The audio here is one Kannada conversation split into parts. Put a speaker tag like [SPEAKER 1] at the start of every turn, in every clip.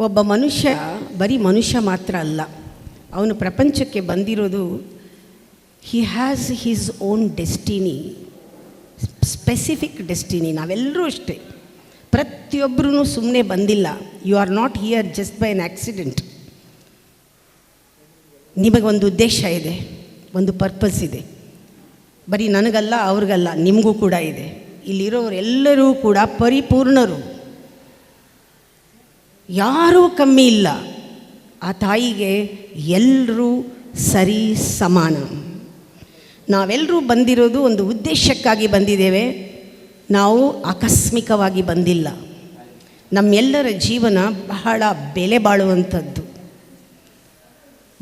[SPEAKER 1] ಒಬ್ಬ ಮನುಷ್ಯ ಬರೀ ಮನುಷ್ಯ ಮಾತ್ರ ಅಲ್ಲ. ಅವನು ಪ್ರಪಂಚಕ್ಕೆ ಬಂದಿರೋದು he has his own destiny specific destiny ನಾವೆಲ್ಲರೂ ಅಷ್ಟೇ. ಪ್ರತಿಯೊಬ್ಬರೂ ಸುಮ್ಮನೆ ಬಂದಿಲ್ಲ. You are not here just by an ನಿಮಗೆ ನಿಮಗೊಂದು ಉದ್ದೇಶ ಇದೆ, ಒಂದು ಪರ್ಪಸ್ ಇದೆ. ಬರೀ ನನಗಲ್ಲ, ಅವ್ರಿಗಲ್ಲ, ನಿಮಗೂ ಕೂಡ ಇದೆ. ಇಲ್ಲಿರೋರೆಲ್ಲರೂ ಕೂಡ ಪರಿಪೂರ್ಣರು. ಯಾರೂ ಕಮ್ಮಿ ಇಲ್ಲ. ಆ ತಾಯಿಗೆ ಎಲ್ಲರೂ ಸರಿ ಸಮಾನ. ನಾವೆಲ್ಲರೂ ಬಂದಿರೋದು ಒಂದು ಉದ್ದೇಶಕ್ಕಾಗಿ ಬಂದಿದ್ದೇವೆ. ನಾವು ಆಕಸ್ಮಿಕವಾಗಿ ಬಂದಿಲ್ಲ. ನಮ್ಮೆಲ್ಲರ ಜೀವನ ಬಹಳ ಬೆಲೆ ಬಾಳುವಂಥದ್ದು.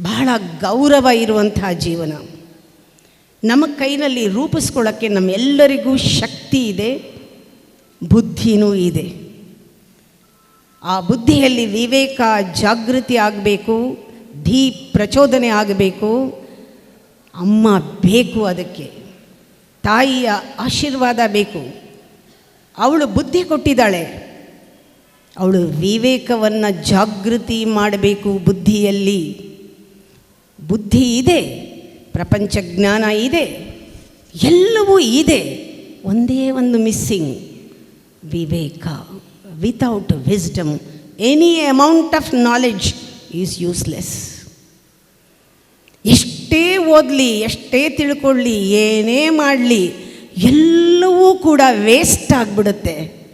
[SPEAKER 1] ಬಹಳ ಗೌರವ ಇರುವಂತಹ ಜೀವನ. ನಮ್ಮ ಕೈನಲ್ಲಿ ರೂಪಿಸ್ಕೊಳ್ಳೋಕ್ಕೆ ನಮ್ಮೆಲ್ಲರಿಗೂ ಶಕ್ತಿ ಇದೆ, ಬುದ್ಧಿನೂ ಇದೆ. ಆ ಬುದ್ಧಿಯಲ್ಲಿ ವಿವೇಕ ಜಾಗೃತಿ ಆಗಬೇಕು, ಧೀ ಪ್ರಚೋದನೆ ಆಗಬೇಕು. ಅಮ್ಮ ಬೇಕು ಅದಕ್ಕೆ. ತಾಯಿಯ ಆಶೀರ್ವಾದ ಬೇಕು. ಅವಳು ಬುದ್ಧಿ ಕೊಟ್ಟಿದ್ದಾಳೆ. ಅವಳು ವಿವೇಕವನ್ನು ಜಾಗೃತಿ ಮಾಡಬೇಕು ಬುದ್ಧಿಯಲ್ಲಿ. ಬುದ್ಧಿ ಇದೆ, ಪ್ರಪಂಚ ಜ್ಞಾನ ಇದೆ, ಎಲ್ಲವೂ ಇದೆ. ಒಂದೇ ಒಂದು missing, Viveka. Without wisdom any amount of knowledge is useless ಎಷ್ಟೇ ಓದಲಿ, ಎಷ್ಟೇ ತಿಳ್ಕೊಳ್ಳಿ, ಏನೇ ಮಾಡಲಿ, ಎಲ್ಲವೂ ಕೂಡ ವೇಸ್ಟ್ ಆಗಿಬಿಡುತ್ತೆ.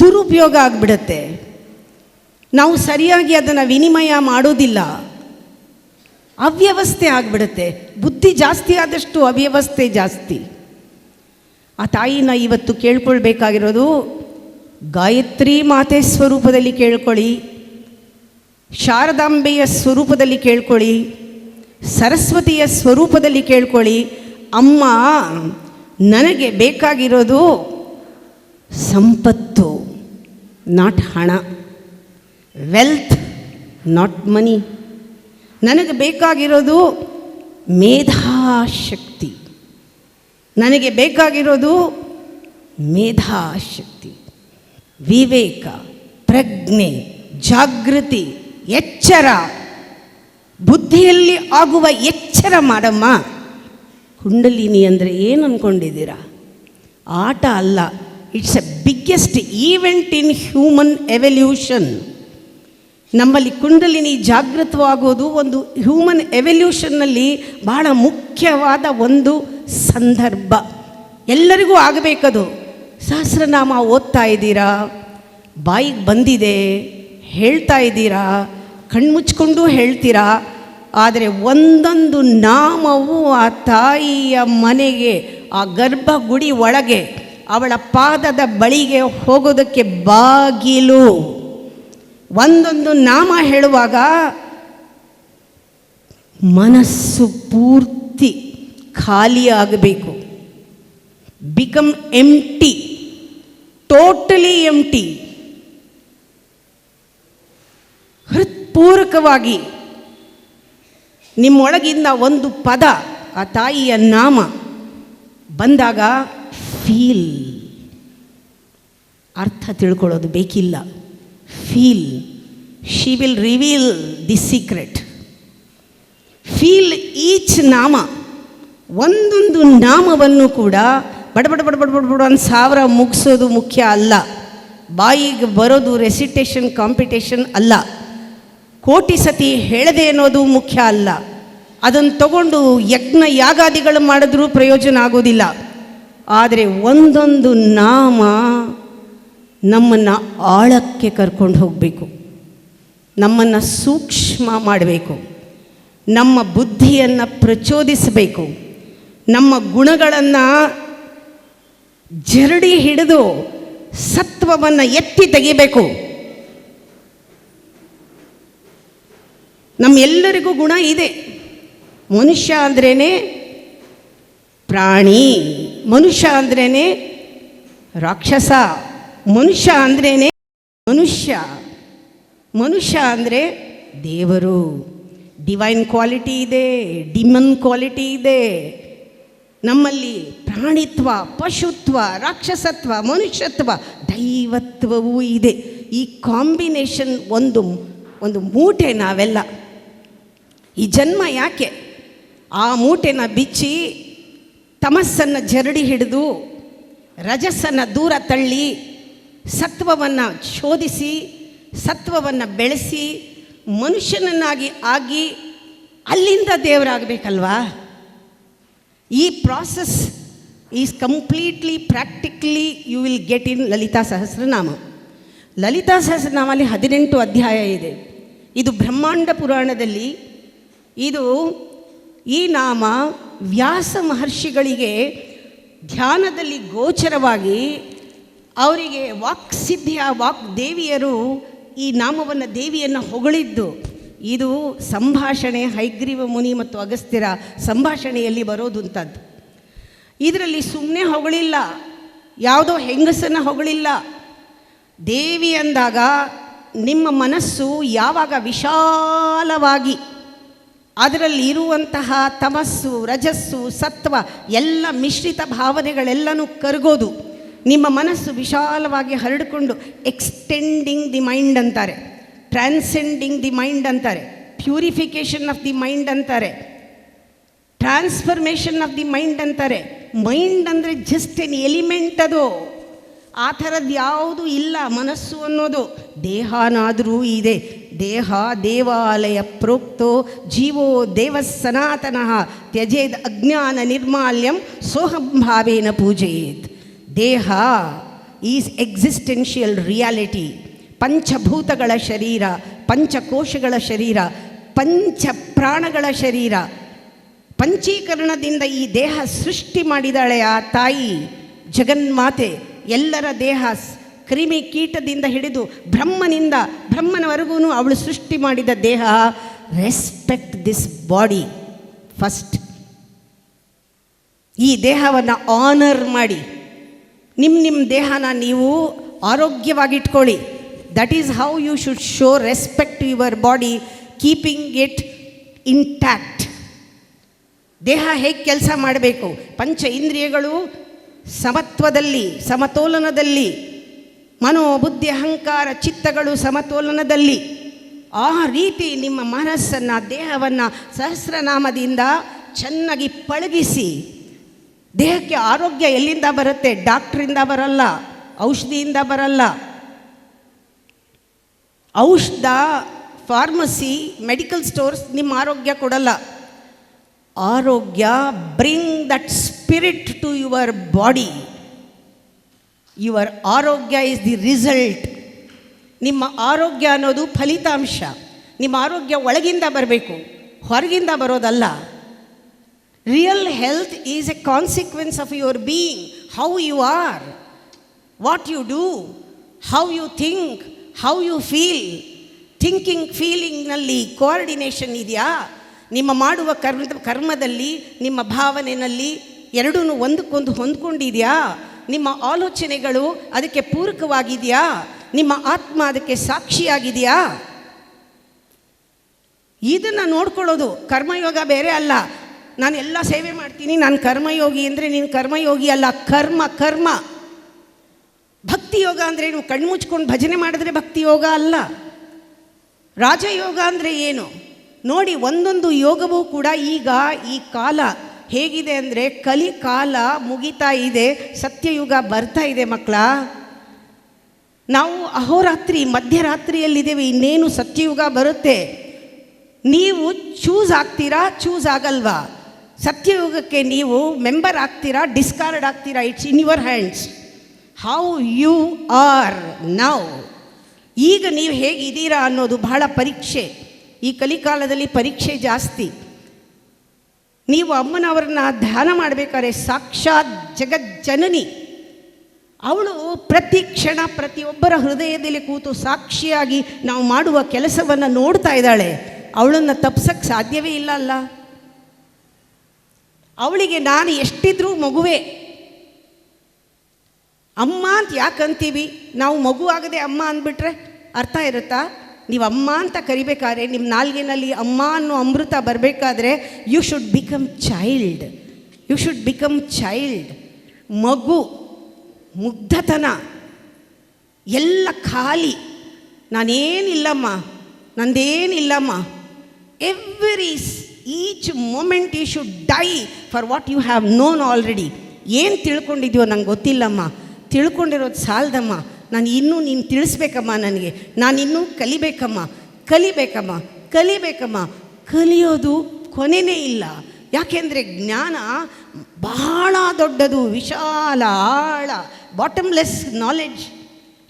[SPEAKER 1] ದುರುಪಯೋಗ ಆಗಿಬಿಡುತ್ತೆ. ನಾವು ಸರಿಯಾಗಿ ಅದನ್ನು ವಿನಿಮಯ ಮಾಡೋದಿಲ್ಲ. ಅವ್ಯವಸ್ಥೆ ಆಗಿಬಿಡುತ್ತೆ. ಬುದ್ಧಿ ಜಾಸ್ತಿ ಆದಷ್ಟು ಅವ್ಯವಸ್ಥೆ ಜಾಸ್ತಿ. ಆ ತಾಯಿನ ಇವತ್ತು ಕೇಳ್ಕೊಳ್ಬೇಕಾಗಿರೋದು ಗಾಯತ್ರಿ ಮಾತೆ ಸ್ವರೂಪದಲ್ಲಿ ಕೇಳ್ಕೊಳ್ಳಿ, ಶಾರದಾಂಬೆಯ ಸ್ವರೂಪದಲ್ಲಿ ಕೇಳ್ಕೊಳ್ಳಿ, ಸರಸ್ವತಿಯ ಸ್ವರೂಪದಲ್ಲಿ ಕೇಳ್ಕೊಳ್ಳಿ, ಅಮ್ಮ, ನನಗೆ ಬೇಕಾಗಿರೋದು ಸಂಪತ್ತು ನಾಟ್ ಹಣ. ವೆಲ್ತ್ ನಾಟ್ ಮನಿ ನನಗೆ ಬೇಕಾಗಿರೋದು ಮೇಧಾಶಕ್ತಿ. ನನಗೆ ಬೇಕಾಗಿರೋದು ಮೇಧಾಶಕ್ತಿ. ವಿವೇಕ, ಪ್ರಜ್ಞೆ, ಜಾಗೃತಿ, ಎಚ್ಚರ. ಬುದ್ಧಿಯಲ್ಲಿ ಆಗುವ ಎಚ್ಚರ ಮಾಡಮ್ಮ. ಕುಂಡಲಿನಿ ಅಂದರೆ ಏನು ಅಂದ್ಕೊಂಡಿದ್ದೀರಾ ಆಟ ಅಲ್ಲ, it's a biggest event in human evolution. ನಮ್ಮಲ್ಲಿ ಕುಂಡಲಿನಿ ಜಾಗೃತವಾಗೋದು ಒಂದು ಹ್ಯೂಮನ್ ಎವಲ್ಯೂಷನ್ನಲ್ಲಿ ಬಹಳ ಮುಖ್ಯವಾದ ಒಂದು ಸಂದರ್ಭ. ಎಲ್ಲರಿಗೂ ಆಗಬೇಕದು. ಸಹಸ್ರನಾಮ ಓದ್ತಾ ಇದ್ದೀರಾ? ಬಾಯಿಗೆ ಬಂದಿದೆ. ಹೇಳ್ತಾ ಇದ್ದೀರಾ? ಕಣ್ಮುಚ್ಕೊಂಡು ಹೇಳ್ತೀರಾ? ಆದರೆ ಒಂದೊಂದು ನಾಮವು ಆ ತಾಯಿಯ ಮನೆಗೆ, ಆ ಗರ್ಭಗುಡಿ ಒಳಗೆ, ಅವಳ ಪಾದದ ಬಳಿಗೆ ಹೋಗೋದಕ್ಕೆ ಬಾಗಿಲು. ಒಂದೊಂದು ನಾಮ ಹೇಳುವಾಗ ಮನಸ್ಸು ಪೂರ್ತಿ ಖಾಲಿಯಾಗಬೇಕು. ಬಿಕಮ್ ಎಂಟಿ ಟೋಟಲಿ ಎಂಟಿ ಹೃತ್ಪೂರ್ವಕವಾಗಿ ನಿಮ್ಮೊಳಗಿಂದ ಒಂದು ಪದ, ಆ ತಾಯಿಯ ನಾಮ ಬಂದಾಗ ಫೀಲ್ ಅರ್ಥ ತಿಳ್ಕೊಳ್ಳೋದು ಬೇಕಿಲ್ಲ. Feel she will reveal the secret feel each ನಾಮ, ಒಂದೊಂದು ನಾಮವನ್ನು ಕೂಡ ಬಡಬಡ ಬಡ ಬಡ ಒಂದು ಸಾವಿರ ಮುಗಿಸೋದು ಮುಖ್ಯ ಅಲ್ಲ. ಬಾಯಿಗೆ ಬರೋದು ರೆಸಿಟೇಷನ್ ಕಾಂಪಿಟೇಷನ್ ಅಲ್ಲ. ಕೋಟಿ ಸತಿ ಹೇಳದೆ ಅನ್ನೋದು ಮುಖ್ಯ ಅಲ್ಲ. ಅದನ್ನು ತಗೊಂಡು ಯಜ್ಞ ಯಾಗಾದಿಗಳು ಮಾಡಿದ್ರೂ ಪ್ರಯೋಜನ ಆಗೋದಿಲ್ಲ. ಆದರೆ ಒಂದೊಂದು ನಾಮ ನಮ್ಮನ್ನು ಆಳಕ್ಕೆ ಕರ್ಕೊಂಡು ಹೋಗಬೇಕು. ನಮ್ಮನ್ನು ಸೂಕ್ಷ್ಮ ಮಾಡಬೇಕು. ನಮ್ಮ ಬುದ್ಧಿಯನ್ನು ಪ್ರಚೋದಿಸಬೇಕು. ನಮ್ಮ ಗುಣಗಳನ್ನು ಜರಡಿ ಹಿಡಿದು ಸತ್ವವನ್ನು ಎತ್ತಿ ತೆಗಿಬೇಕು. ನಮ್ಮೆಲ್ಲರಿಗೂ ಗುಣ ಇದೆ. ಮನುಷ್ಯ ಅಂದ್ರೇ ಪ್ರಾಣಿ, ಮನುಷ್ಯ ಅಂದ್ರೇ ರಾಕ್ಷಸ, ಮನುಷ್ಯ ಅಂದ್ರೇ ಮನುಷ್ಯ ಮನುಷ್ಯ ಅಂದರೆ ದೇವರು. ಡಿವೈನ್ ಕ್ವಾಲಿಟಿ ಇದೆ ಡಿಮನ್ ಕ್ವಾಲಿಟಿ ಇದೆ ನಮ್ಮಲ್ಲಿ ಪ್ರಾಣಿತ್ವ, ಪಶುತ್ವ, ರಾಕ್ಷಸತ್ವ, ಮನುಷ್ಯತ್ವ, ದೈವತ್ವವೂ ಇದೆ. ಈ ಕಾಂಬಿನೇಷನ್ ಒಂದು ಒಂದು ಮೂಟೆ ನಾವೆಲ್ಲ. ಈ ಜನ್ಮ ಯಾಕೆ? ಆ ಮೂಟೆನ ಬಿಚ್ಚಿ ತಮಸ್ಸನ್ನು ಜರಡಿ ಹಿಡಿದು ರಜಸ್ಸನ್ನು ದೂರ ತಳ್ಳಿ ಸತ್ವವನ್ನು ಶೋಧಿಸಿ, ಸತ್ವವನ್ನು ಬೆಳೆಸಿ, ಮನುಷ್ಯನನ್ನಾಗಿ ಆಗಿ ಅಲ್ಲಿಂದ ದೇವರಾಗಬೇಕಲ್ವಾ? ಈ process is completely practically you will get in Lalita Sahasranama Lalita ಸಹಸ್ರನಾಮಲ್ಲಿ ಹದಿನೆಂಟು ಅಧ್ಯಾಯ ಇದೆ. ಇದು ಬ್ರಹ್ಮಾಂಡ ಪುರಾಣದಲ್ಲಿ ಇದು ಈ ನಾಮ ವ್ಯಾಸ ಮಹರ್ಷಿಗಳಿಗೆ ಧ್ಯಾನದಲ್ಲಿ ಗೋಚರವಾಗಿ ಅವರಿಗೆ ವಾಕ್ಸಿದ್ಧಿಯ ವಾಕ್ ದೇವಿಯರು ಈ ನಾಮವನ್ನು ದೇವಿಯನ್ನು ಹೊಗಳಿದ್ದು. ಇದು ಸಂಭಾಷಣೆ ಹೈಗ್ರೀವ ಮುನಿ ಮತ್ತು ಅಗಸ್ತ್ಯರ ಸಂಭಾಷಣೆಯಲ್ಲಿ ಬರೋದು ಅಂಥದ್ದು ಇದರಲ್ಲಿ ಸುಮ್ಮನೆ ಹೊಗಳಿಲ್ಲ, ಯಾವುದೋ ಹೆಂಗಸನ್ನು ಹೊಗಳಿಲ್ಲ. ದೇವಿ ಅಂದಾಗ ನಿಮ್ಮ ಮನಸ್ಸು ಯಾವಾಗ ವಿಶಾಲವಾಗಿ ಅದರಲ್ಲಿ ಇರುವಂತಹ ತಮಸ್ಸು, ರಜಸ್ಸು, ಸತ್ವ ಎಲ್ಲ ಮಿಶ್ರಿತ ಭಾವನೆಗಳೆಲ್ಲನೂ ಕರಗೋದು. ನಿಮ್ಮ ಮನಸ್ಸು ವಿಶಾಲವಾಗಿ ಹರಡಿಕೊಂಡು ಎಕ್ಸ್ಟೆಂಡಿಂಗ್ ದಿ ಮೈಂಡ್ ಅಂತಾರೆ. ಟ್ರಾನ್ಸೆಂಡಿಂಗ್ ದಿ ಮೈಂಡ್ ಅಂತಾರೆ. ಪ್ಯೂರಿಫಿಕೇಶನ್ ಆಫ್ ದಿ ಮೈಂಡ್ ಅಂತಾರೆ. ಟ್ರಾನ್ಸ್ಫರ್ಮೇಷನ್ ಆಫ್ ದಿ ಮೈಂಡ್ ಅಂತಾರೆ. ಮೈಂಡ್ ಅಂದರೆ ಜಸ್ಟ್ ಎನ್ ಎಲಿಮೆಂಟ್ ಅದು. ಆ ಥರದ್ದು ಯಾವುದು ಇಲ್ಲ, ಮನಸ್ಸು ಅನ್ನೋದು. ದೇಹನಾದರೂ ಇದೆ. ದೇಹ, ದೇವಾಲಯ ಪ್ರೋಕ್ತೋ ಜೀವೋ ದೇವ ಸನಾತನಃ ತ್ಯಜೇದ್ ಅಜ್ಞಾನ ನಿರ್ಮಾಲ್ಯಂ ಸೋಹಂಭಾವೇನ ಪೂಜೆಯೇತ್. ದೇಹ ಈಸ್ ಎಕ್ಸಿಸ್ಟೆನ್ಷಿಯಲ್ ರಿಯಾಲಿಟಿ ಪಂಚಭೂತಗಳ ಶರೀರ, ಪಂಚಕೋಶಗಳ ಶರೀರ, ಪಂಚ ಪ್ರಾಣಗಳ ಶರೀರ. ಪಂಚೀಕರಣದಿಂದ ಈ ದೇಹ ಸೃಷ್ಟಿ ಮಾಡಿದಾಳೆ ಆ ತಾಯಿ ಜಗನ್ಮಾತೆ. ಎಲ್ಲರ ದೇಹ ಕ್ರಿಮಿ ಕೀಟದಿಂದ ಹಿಡಿದು ಬ್ರಹ್ಮನಿಂದ ಬ್ರಹ್ಮನವರೆಗೂ ಅವಳು ಸೃಷ್ಟಿ ಮಾಡಿದ ದೇಹ. Respect this body first. ಈ ದೇಹವನ್ನು ಆನರ್ ಮಾಡಿ. ನಿಮ್ಮ ನಿಮ್ಮ ದೇಹನ ನೀವು ಆರೋಗ್ಯವಾಗಿಟ್ಕೊಳ್ಳಿ. That is how you should show respect your body keeping it intact ದೇಹ ಹೇಗೆ ಕೆಲಸ ಮಾಡಬೇಕು? ಪಂಚ ಇಂದ್ರಿಯಗಳು ಸಮತ್ವದಲ್ಲಿ, ಸಮತೋಲನದಲ್ಲಿ ಮನೋ ಬುದ್ಧಿ ಅಹಂಕಾರ, ಚಿತ್ತಗಳು ಸಮತೋಲನದಲ್ಲಿ. ಆ ರೀತಿ ನಿಮ್ಮ ಮನಸ್ಸನ್ನು, ದೇಹವನ್ನು ಸಹಸ್ರನಾಮದಿಂದ ಚೆನ್ನಾಗಿ ಪಳಗಿಸಿ, ದೇಹಕ್ಕೆ ಆರೋಗ್ಯ ಎಲ್ಲಿಂದ ಬರುತ್ತೆ? ಡಾಕ್ಟ್ರಿಂದ ಬರಲ್ಲ, ಔಷಧಿಯಿಂದ ಬರಲ್ಲ. ಔಷಧ, ಫಾರ್ಮಸಿ, ಮೆಡಿಕಲ್ ಸ್ಟೋರ್ಸ್ ನಿಮ್ಮ ಆರೋಗ್ಯ ಕೊಡಲ್ಲ. ಆರೋಗ್ಯ bring that spirit to your body. Your ಆರೋಗ್ಯ ಇಸ್ ದಿ ರಿಸಲ್ಟ್. ನಿಮ್ಮ ಆರೋಗ್ಯ ಅನ್ನೋದು ಫಲಿತಾಂಶ. ನಿಮ್ಮ ಆರೋಗ್ಯ ಒಳಗಿಂದ ಬರಬೇಕು, ಹೊರಗಿಂದ ಬರೋದಲ್ಲ. Real health is a consequence of your being how you are what you do how you think how you feel thinking ಫೀಲಿಂಗ್ನಲ್ಲಿ coordination ಇದೆಯಾ? ನಿಮ್ಮ ಮಾಡುವ ಕರ್ಮ, ಕರ್ಮದಲ್ಲಿ, ನಿಮ್ಮ ಭಾವನೆಯಲ್ಲಿ ಎರಡೂ ಒಂದಕ್ಕೊಂದು ಹೊಂದ್ಕೊಂಡಿದೆಯಾ? ನಿಮ್ಮ ಆಲೋಚನೆಗಳು ಅದಕ್ಕೆ ಪೂರಕವಾಗಿದೆಯಾ? ನಿಮ್ಮ ಆತ್ಮ ಅದಕ್ಕೆ ಸಾಕ್ಷಿಯಾಗಿದೆಯಾ? ಇದನ್ನು ನೋಡ್ಕೊಳ್ಳೋದು ಕರ್ಮಯೋಗ ಬೇರೆ ಅಲ್ಲ. ನಾನು ಎಲ್ಲ ಸೇವೆ ಮಾಡ್ತೀನಿ, ನಾನು ಕರ್ಮಯೋಗಿ ಅಂದರೆ ನೀನು ಕರ್ಮಯೋಗಿ ಅಲ್ಲ. ಕರ್ಮ ಕರ್ಮ. ಭಕ್ತಿ ಯೋಗ ಅಂದರೆ ನೀವು ಕಣ್ಮುಚ್ಕೊಂಡು ಭಜನೆ ಮಾಡಿದ್ರೆ ಭಕ್ತಿ ಯೋಗ ಅಲ್ಲ. ರಾಜಯೋಗ ಅಂದರೆ ಏನು? ನೋಡಿ, ಒಂದೊಂದು ಯೋಗವೂ ಕೂಡ ಈಗ ಈ ಕಾಲ ಹೇಗಿದೆ ಅಂದರೆ ಕಲಿ ಕಾಲ ಮುಗಿತಾ ಇದೆ, ಸತ್ಯಯುಗ ಬರ್ತಾ ಇದೆ ಮಕ್ಕಳ ನಾವು ಅಹೋರಾತ್ರಿ, ಮಧ್ಯರಾತ್ರಿಯಲ್ಲಿದ್ದೇವೆ, ಇನ್ನೇನು ಸತ್ಯಯುಗ ಬರುತ್ತೆ? ನೀವು ಚೂಸ್ ಆಗ್ತೀರಾ ಚೂಸ್ ಆಗಲ್ವಾ? ಸತ್ಯಯುಗಕ್ಕೆ ನೀವು ಮೆಂಬರ್ ಆಗ್ತೀರಾ ಡಿಸ್ಕಾರ್ಡ್ ಆಗ್ತೀರಾ it's in your hands how you are now ಈಗ ನೀವು ಹೇಗಿದ್ದೀರಾ ಅನ್ನೋದು ಬಹಳ ಪರೀಕ್ಷೆ. ಈ ಕಲಿಕಾಲದಲ್ಲಿ ಪರೀಕ್ಷೆ ಜಾಸ್ತಿ. ನೀವು ಅಮ್ಮನವ್ರನ್ನ ಧ್ಯಾನ ಮಾಡಬೇಕಾದ್ರೆ ಸಾಕ್ಷಾತ್ ಜಗಜ್ಜನನಿ. ಅವಳು ಪ್ರತಿ ಕ್ಷಣ ಪ್ರತಿಯೊಬ್ಬರ ಹೃದಯದಲ್ಲಿ ಕೂತು ಸಾಕ್ಷಿಯಾಗಿ ನಾವು ಮಾಡುವ ಕೆಲಸವನ್ನು ನೋಡ್ತಾ ಇದ್ದಾಳೆ. ಅವಳನ್ನು ತಪ್ಸಕ್ಕೆ ಸಾಧ್ಯವೇ ಇಲ್ಲ ಅಲ್ಲ. ಅವಳಿಗೆ ನಾನು ಎಷ್ಟಿದ್ರೂ ಮಗುವೆ. ಅಮ್ಮ ಅಂತ ಯಾಕೆ ಅಂತೀವಿ? ನಾವು ಮಗು ಆಗದೆ ಅಮ್ಮ ಅಂದ್ಬಿಟ್ರೆ ಅರ್ಥ ಇರುತ್ತಾ? ನೀವು ಅಮ್ಮ ಅಂತ ಕರಿಬೇಕಾದ್ರೆ ನಿಮ್ಮ ನಾಲ್ಗೆನಲ್ಲಿ ಅಮ್ಮ ಅನ್ನೋ ಅಮೃತ ಬರಬೇಕಾದ್ರೆ you should become child you should become child ಮಗು, ಮುಗ್ಧತನ, ಎಲ್ಲ ಖಾಲಿ. ನಾನೇನಿಲ್ಲಮ್ಮ, ನಂದೇನಿಲ್ಲಮ್ಮ. Every each moment you should die for what you have known already ಏನು ತಿಳ್ಕೊಂಡಿದ್ಯೋ ನಂಗೆ ಗೊತ್ತಿಲ್ಲಮ್ಮ. ತಿಳ್ಕೊಂಡಿರೋದು ಸಾಲದಮ್ಮ. ನಾನು ಇನ್ನೂ ನೀನು ತಿಳಿಸ್ಬೇಕಮ್ಮ ನನಗೆ. ನಾನು ಇನ್ನೂ ಕಲಿಬೇಕಮ್ಮ. ಕಲಿಬೇಕಮ್ಮ. ಕಲಿಬೇಕಮ್ಮ. ಕಲಿಯೋದು ಕೊನೆಯೇ ಇಲ್ಲ. ಯಾಕೆಂದರೆ ಜ್ಞಾನ ಬಹಳ ದೊಡ್ಡದು, ವಿಶಾಲ ಆಳ. Bottomless knowledge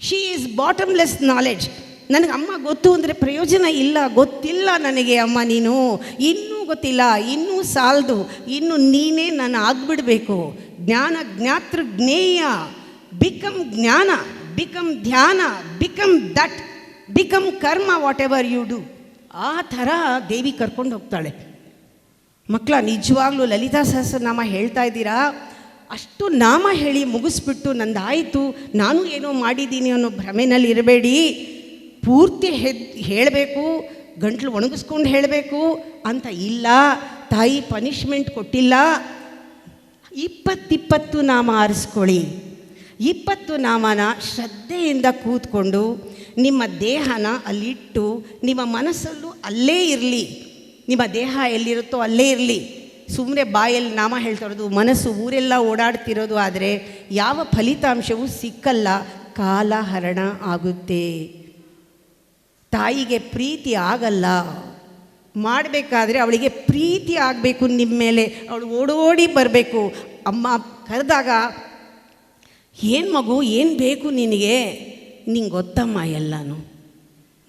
[SPEAKER 1] she is bottomless knowledge ನನಗೆ ಅಮ್ಮ ಗೊತ್ತು ಅಂದರೆ ಪ್ರಯೋಜನ ಇಲ್ಲ, ಗೊತ್ತಿಲ್ಲ ನನಗೆ ಅಮ್ಮ ನೀನು. ಇನ್ನೂ ಗೊತ್ತಿಲ್ಲ, ಇನ್ನೂ ಸಾಲದು, ಇನ್ನು ನೀನೇ ನಾನು ಆಗ್ಬಿಡಬೇಕು. ಜ್ಞಾನ ಜ್ಞಾತೃ ಜ್ಞೇಯ. Become jnana become dhyana become that become karma whatever you do ಆ ಥರ ದೇವಿ ಕರ್ಕೊಂಡು ಹೋಗ್ತಾಳೆ. ಮಕ್ಕಳ ನಿಜವಾಗ್ಲೂ ಲಲಿತಾ ಸಹಸ್ರನಾಮ ಹೇಳ್ತಾ ಇದ್ದೀರಾ? ಅಷ್ಟು ನಾಮ ಹೇಳಿ ಮುಗಿಸ್ಬಿಟ್ಟು ನಂದಾಯಿತು. ನಾನು ಏನೋ ಮಾಡಿದ್ದೀನಿ ಅನ್ನೋ ಭ್ರಮೆನಲ್ಲಿ ಇರಬೇಡಿ. ಪೂರ್ತಿ ಹೆದ್, ಹೇಳಬೇಕು, ಗಂಟ್ಲು ಒಣಗಿಸ್ಕೊಂಡು ಹೇಳಬೇಕು ಅಂತ ಇಲ್ಲ. ತಾಯಿ ಪನಿಷ್ಮೆಂಟ್ ಕೊಟ್ಟಿಲ್ಲ. ಇಪ್ಪತ್ತಿಪ್ಪತ್ತು ನಾಮ ಆರಿಸ್ಕೊಳ್ಳಿ. ಇಪ್ಪತ್ತು ನಾಮನ ಶ್ರದ್ಧೆಯಿಂದ ಕೂತ್ಕೊಂಡು ನಿಮ್ಮ ದೇಹನ ಅಲ್ಲಿಟ್ಟು ನಿಮ್ಮ ಮನಸ್ಸಲ್ಲೂ ಅಲ್ಲೇ ಇರಲಿ. ನಿಮ್ಮ ದೇಹ ಎಲ್ಲಿರುತ್ತೋ ಅಲ್ಲೇ ಇರಲಿ. ಸುಮ್ಮನೆ ಬಾಯಲ್ಲಿ ನಾಮ ಹೇಳ್ತಾ ಇರೋದು ಮನಸ್ಸು ಊರೆಲ್ಲ ಓಡಾಡ್ತಿರೋದು ಆದರೆ ಯಾವ ಫಲಿತಾಂಶವೂ ಸಿಕ್ಕಲ್ಲ. ಕಾಲಹರಣ ಆಗುತ್ತೆ. ತಾಯಿಗೆ ಪ್ರೀತಿ ಆಗಲ್ಲ. ಮಾಡಬೇಕಾದ್ರೆ ಅವಳಿಗೆ ಪ್ರೀತಿ ಆಗಬೇಕು ನಿಮ್ಮ ಮೇಲೆ. ಅವಳು ಓಡೋಡಿ ಬರಬೇಕು. ಅಮ್ಮ ಕರೆದಾಗ ಏನು ಮಗು, ಏನು ಬೇಕು ನಿನಗೆ? ನಿಂಗೆ ಗೊತ್ತಮ್ಮ ಎಲ್ಲನೂ.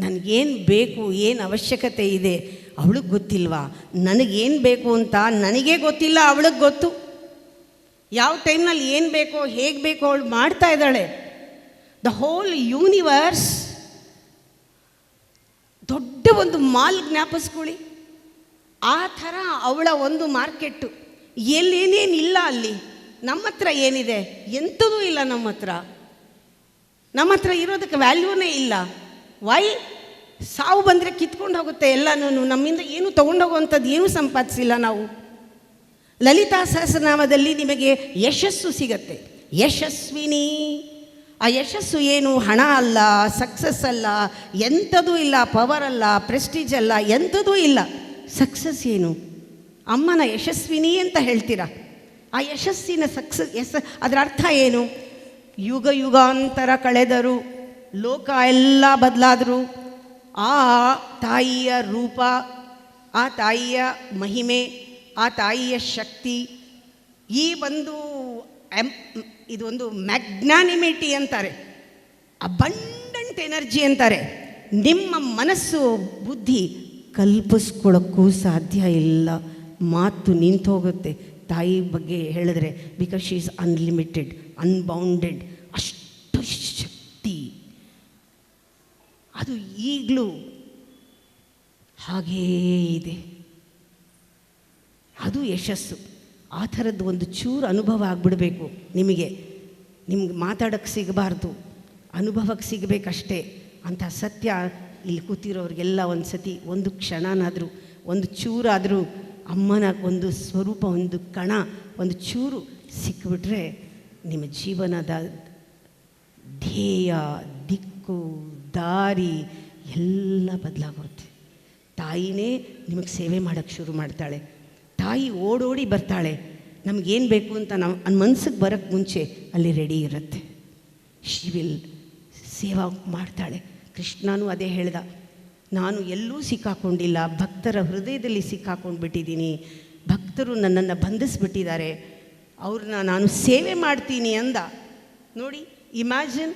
[SPEAKER 1] ನನಗೇನು ಬೇಕು, ಏನು ಅವಶ್ಯಕತೆ ಇದೆ ಅವಳಿಗೆ ಗೊತ್ತಿಲ್ವಾ? ನನಗೇನು ಬೇಕು ಅಂತ ನನಗೇ ಗೊತ್ತಿಲ್ಲ, ಅವಳಿಗೆ ಗೊತ್ತು. ಯಾವ ಟೈಮ್ನಲ್ಲಿ ಏನು ಬೇಕೋ, ಹೇಗೆ ಬೇಕೋ ಅವಳು ಮಾಡ್ತಾ ಇದ್ದಾಳೆ. The whole universe. ದೊಡ್ಡ ಒಂದು ಮಾಲ್ ಜ್ಞಾಪಿಸ್ಕೊಳ್ಳಿ. ಆ ಥರ ಅವಳ ಒಂದು ಮಾರ್ಕೆಟ್ಟು. ಎಲ್ಲೇನೇನಿಲ್ಲ ಅಲ್ಲಿ. ನಮ್ಮ ಹತ್ರ ಏನಿದೆ? ಎಂಥದೂ ಇಲ್ಲ ನಮ್ಮ ಹತ್ರ ನಮ್ಮ ಹತ್ರ ಇರೋದಕ್ಕೆ ವ್ಯಾಲ್ಯೂನೇ ಇಲ್ಲ. ವೈ ಸಾವು ಬಂದರೆ ಕಿತ್ಕೊಂಡು ಹೋಗುತ್ತೆ ಎಲ್ಲನೂ ನಮ್ಮಿಂದ ಏನು ತೊಗೊಂಡೋಗುವಂಥದ್ದು ಏನೂ ಸಂಪಾದಿಸಿಲ್ಲ ನಾವು. ಲಲಿತಾ ಸಹಸ್ರನಾಮದಲ್ಲಿ ನಿಮಗೆ ಯಶಸ್ಸು ಸಿಗತ್ತೆ. ಯಶಸ್ವಿನಿ. ಆ ಯಶಸ್ಸು ಏನು? ಹಣ ಅಲ್ಲ ಸಕ್ಸಸ್ ಅಲ್ಲ, ಎಂಥದೂ ಇಲ್ಲ ಪವರ್ ಅಲ್ಲ ಪ್ರೆಸ್ಟೀಜ್ ಅಲ್ಲ, ಎಂಥದೂ ಇಲ್ಲ. ಸಕ್ಸಸ್ ಏನು? ಅಮ್ಮನ ಯಶಸ್ವಿನಿ ಅಂತ ಹೇಳ್ತೀರಾ? ಆ ಯಶಸ್ಸಿನ ಸಕ್ಸಸ್ ಎಸ್ ಅದರ ಅರ್ಥ ಏನು? ಯುಗ ಯುಗಾಂತರ ಕಳೆದರು, ಲೋಕ ಎಲ್ಲ ಬದಲಾದರು, ಆ ತಾಯಿಯ ರೂಪ, ಆ ತಾಯಿಯ ಮಹಿಮೆ, ಆ ತಾಯಿಯ ಶಕ್ತಿ, ಈ ಒಂದು ಎಂ, ಇದೊಂದು ಮ್ಯಾಗ್ನಾನಿಮಿಟಿ ಅಂತಾರೆ. ಅಬಂಡೆಂಟ್ ಎನರ್ಜಿ ಅಂತಾರೆ. ನಿಮ್ಮ ಮನಸ್ಸು, ಬುದ್ಧಿ ಕಲ್ಪಿಸ್ಕೊಳ್ಳೋಕ್ಕೂ ಸಾಧ್ಯ ಇಲ್ಲ. ಮಾತು ನಿಂತು ಹೋಗುತ್ತೆ ತಾಯಿ ಬಗ್ಗೆ ಹೇಳಿದ್ರೆ because she is unlimited unbounded ಅಷ್ಟು ಶಕ್ತಿ. ಅದು ಈಗಲೂ ಹಾಗೇ ಇದೆ. ಅದು ಯಶಸ್ಸು. ಆ ಥರದ್ದು ಒಂದು ಚೂರು ಅನುಭವ ಆಗಿಬಿಡಬೇಕು ನಿಮಗೆ. ನಿಮ್ಗೆ ಮಾತಾಡೋಕ್ಕೆ ಸಿಗಬಾರ್ದು. ಅನುಭವಕ್ಕೆ ಸಿಗಬೇಕಷ್ಟೇ ಅಂತ ಸತ್ಯ ಇಲ್ಲಿ ಕೂತಿರೋರಿಗೆಲ್ಲ ಒಂದು ಸತಿ ಒಂದು ಕ್ಷಣನಾದರೂ, ಒಂದು ಚೂರಾದರೂ ಅಮ್ಮನ ಒಂದು ಸ್ವರೂಪ, ಒಂದು ಕಣ, ಒಂದು ಚೂರು ಸಿಕ್ಕಿಬಿಟ್ರೆ ನಿಮ್ಮ ಜೀವನದ ಧ್ಯೇಯ, ದಿಕ್ಕು, ದಾರಿ ಎಲ್ಲ ಬದಲಾಗುತ್ತೆ ತಾಯಿನೇ ನಿಮಗೆ ಸೇವೆ ಮಾಡೋಕ್ಕೆ ಶುರು ಮಾಡ್ತಾಳೆ. ತಾಯಿ ಓಡೋಡಿ ಬರ್ತಾಳೆ. ನಮಗೇನು ಬೇಕು ಅಂತ ನಮ್ಮ ಮನ್ಸಿಗೆ ಬರೋಕ್ಕೆ ಮುಂಚೆ ಅಲ್ಲಿ ರೆಡಿ ಇರುತ್ತೆ. ಶಿವಿಲ್ ಸೇವಾ ಮಾಡ್ತಾಳೆ. ಕೃಷ್ಣನೂ ಅದೇ ಹೇಳ್ದ. ನಾನು ಎಲ್ಲೂ ಸಿಕ್ಕಾಕೊಂಡಿಲ್ಲ, ಭಕ್ತರ ಹೃದಯದಲ್ಲಿ ಸಿಕ್ಕಾಕೊಂಡು ಬಿಟ್ಟಿದ್ದೀನಿ ಭಕ್ತರು ನನ್ನನ್ನು ಬಂಧಿಸ್ಬಿಟ್ಟಿದ್ದಾರೆ. ಅವ್ರನ್ನ ನಾನು ಸೇವೆ ಮಾಡ್ತೀನಿ ಅಂದ. ನೋಡಿ imagine